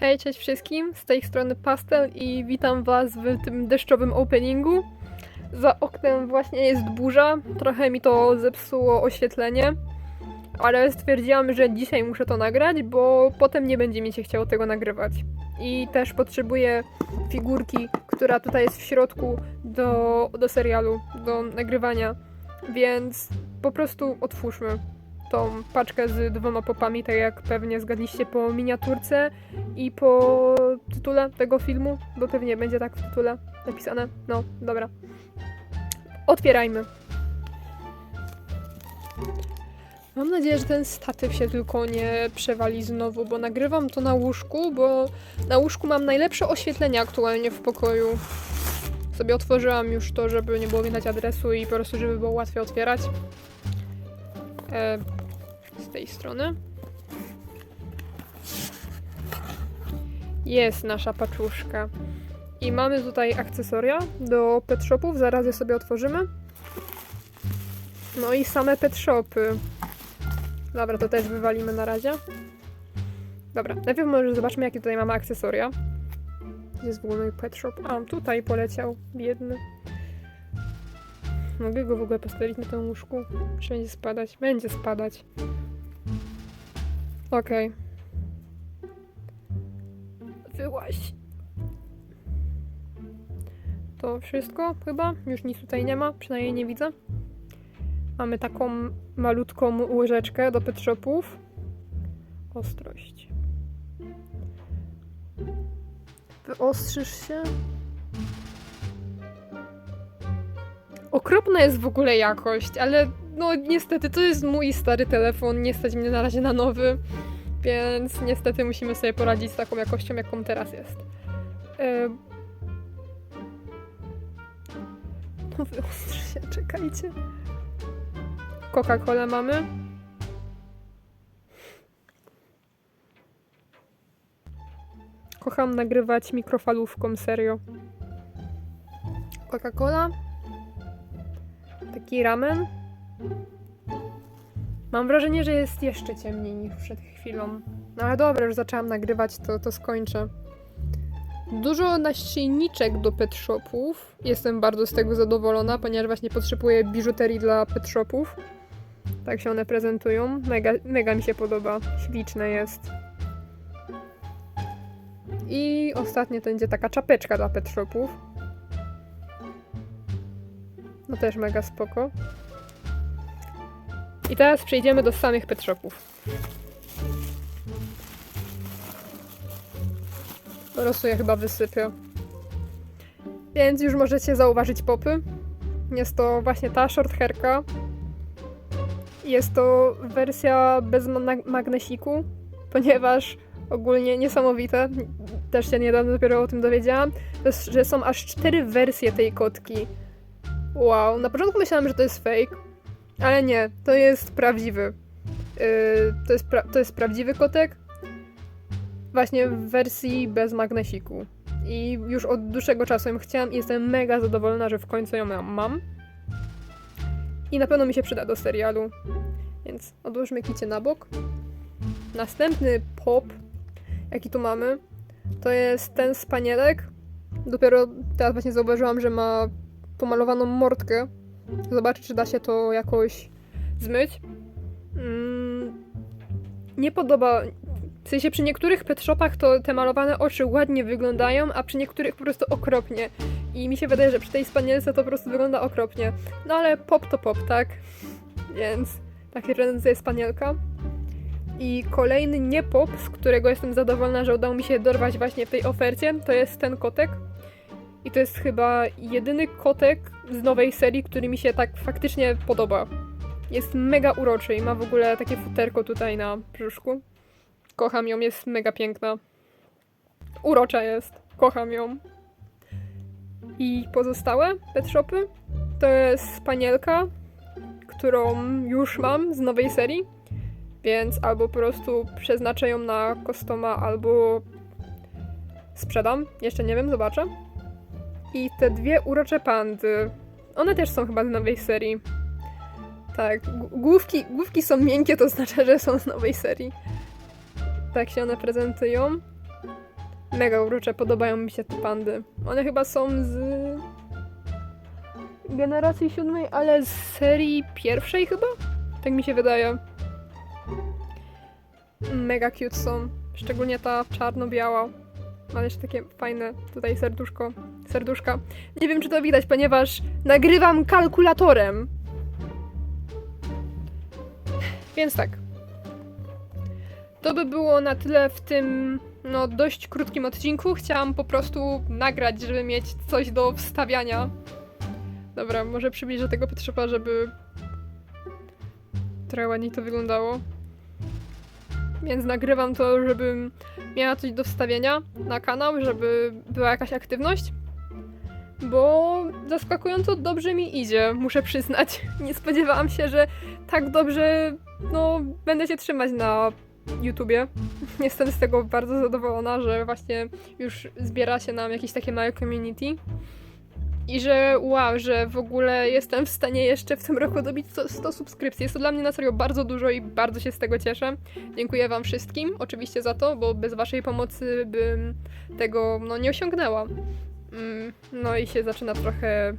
Hej, cześć wszystkim, z tej strony Pastel i witam was w tym deszczowym openingu. Za oknem właśnie jest burza, trochę mi to zepsuło oświetlenie, ale stwierdziłam, że dzisiaj muszę to nagrać, bo potem nie będzie mi się chciało tego nagrywać. I też potrzebuję figurki, która tutaj jest w środku do, do serialu, do nagrywania, więc po prostu otwórzmy tą paczkę z dwoma popami, tak jak pewnie zgadliście po miniaturce i po tytule tego filmu, bo pewnie będzie tak w tytule napisane. No, dobra. Otwierajmy. Mam nadzieję, że ten statyw się tylko nie przewali znowu, bo nagrywam to na łóżku, bo na łóżku mam najlepsze oświetlenie aktualnie w pokoju. Sobie otworzyłam już to, żeby nie było widać adresu i po prostu, żeby było łatwiej otwierać. E, tej strony. Jest nasza paczuszka. I mamy tutaj akcesoria do pet shopów, zaraz je sobie otworzymy. No i same pet shopy. Dobra, to też wywalimy na razie. Dobra, najpierw może zobaczmy, jakie tutaj mamy akcesoria. Gdzie jest w ogóle mój pet shop? A, tutaj poleciał, biedny. Mogę go w ogóle postawić na tym łóżku? Czy będzie spadać? Będzie spadać. Okej. Wyłaź. To wszystko chyba? Już nic tutaj nie ma, przynajmniej nie widzę. Mamy taką malutką łyżeczkę do pet shopów. Ostrość. Wyostrzysz się? Okropna jest w ogóle jakość, ale no niestety to jest mój stary telefon, nie stać mnie na razie na nowy, więc niestety musimy sobie poradzić z taką jakością, jaką teraz jest. E... No wyostrzy się, czekajcie. Coca-Colę mamy. Kocham nagrywać mikrofalówką, serio. Coca-Cola. Taki ramen. Mam wrażenie, że jest jeszcze ciemniej niż przed chwilą. No ale dobra, już zaczęłam nagrywać, to, to skończę. Dużo naścienniczek do pet shopów. Jestem bardzo z tego zadowolona, ponieważ właśnie potrzebuję biżuterii dla pet shopów. Tak się one prezentują. Mega, mega mi się podoba. Śliczne jest. I ostatnie to będzie taka czapeczka dla pet shopów. No też mega spoko. I teraz przejdziemy do samych pet shopów. Po prostu je chyba wysypię. Więc już możecie zauważyć popy. Jest to właśnie ta short hairka. Jest to wersja bez ma- magnesiku, ponieważ ogólnie niesamowite. Też się niedawno dopiero o tym dowiedziałam, że są aż cztery wersje tej kotki. Wow, na początku myślałam, że to jest fake, ale nie, to jest prawdziwy. Yy, to, jest pra- to jest prawdziwy kotek, właśnie w wersji bez magnesiku. I już od dłuższego czasu ją chciałam i jestem mega zadowolona, że w końcu ją mam. I na pewno mi się przyda do serialu. Więc odłóżmy kicie na bok. Następny pop, jaki tu mamy, to jest ten spanielek. Dopiero teraz właśnie zauważyłam, że ma pomalowaną mordkę. Zobaczę, czy da się to jakoś zmyć. Mm, nie podoba. W sensie przy niektórych pet shopach to te malowane oczy ładnie wyglądają, a przy niektórych po prostu okropnie. I mi się wydaje, że przy tej spanielce to po prostu wygląda okropnie. No ale pop to pop, tak? Więc tak się prezentuje spanielka. I kolejny nie pop, z którego jestem zadowolona, że udało mi się dorwać właśnie w tej ofercie, to jest ten kotek. I to jest chyba jedyny kotek z nowej serii, który mi się tak faktycznie podoba. Jest mega uroczy i ma w ogóle takie futerko tutaj na brzuszku. Kocham ją, jest mega piękna. Urocza jest, kocham ją. I pozostałe pet shopy to jest spanielka, którą już mam z nowej serii, więc albo po prostu przeznaczę ją na kostoma, albo sprzedam. Jeszcze nie wiem, zobaczę. I te dwie urocze pandy. One też są chyba z nowej serii. Tak, główki, główki są miękkie, to znaczy, że są z nowej serii. Tak się one prezentują. Mega urocze, podobają mi się te pandy. One chyba są z generacji siódmej, ale z serii pierwszej chyba? Tak mi się wydaje. Mega cute są. Szczególnie ta czarno-biała. Ma jeszcze takie fajne tutaj serduszko. Serduszka. Nie wiem, czy to widać, ponieważ nagrywam kalkulatorem. Więc tak. To by było na tyle w tym no, dość krótkim odcinku. Chciałam po prostu nagrać, żeby mieć coś do wstawiania. Dobra, może przybliżę tego Petrzepa, żeby trochę ładniej to wyglądało. Więc nagrywam to, żebym miała coś do wstawienia na kanał, żeby była jakaś aktywność. Bo zaskakująco dobrze mi idzie, muszę przyznać. Nie spodziewałam się, że tak dobrze no, będę się trzymać na YouTubie. Jestem z tego bardzo zadowolona, że właśnie już zbiera się nam jakieś takie małe community. I że wow, że w ogóle jestem w stanie jeszcze w tym roku dobić 100, 100 subskrypcji. Jest to dla mnie na serio bardzo dużo i bardzo się z tego cieszę. Dziękuję Wam wszystkim oczywiście za to, bo bez Waszej pomocy bym tego no, nie osiągnęła. Mm, No i się zaczyna trochę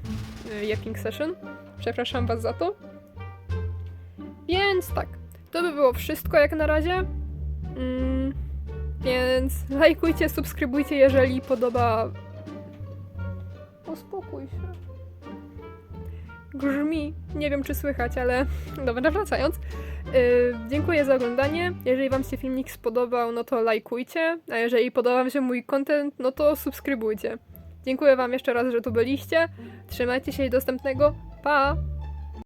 yapping session. Przepraszam Was za to. Więc tak, to by było wszystko jak na razie. Mm, Więc lajkujcie, subskrybujcie, jeżeli podoba. Uspokój się. Grzmi. Nie wiem, czy słychać, ale dobra, wracając. Yy, dziękuję za oglądanie. Jeżeli Wam się filmik spodobał, no to lajkujcie. A jeżeli podoba Wam się mój content, no to subskrybujcie. Dziękuję Wam jeszcze raz, że tu byliście. Trzymajcie się i dostępnego. Pa!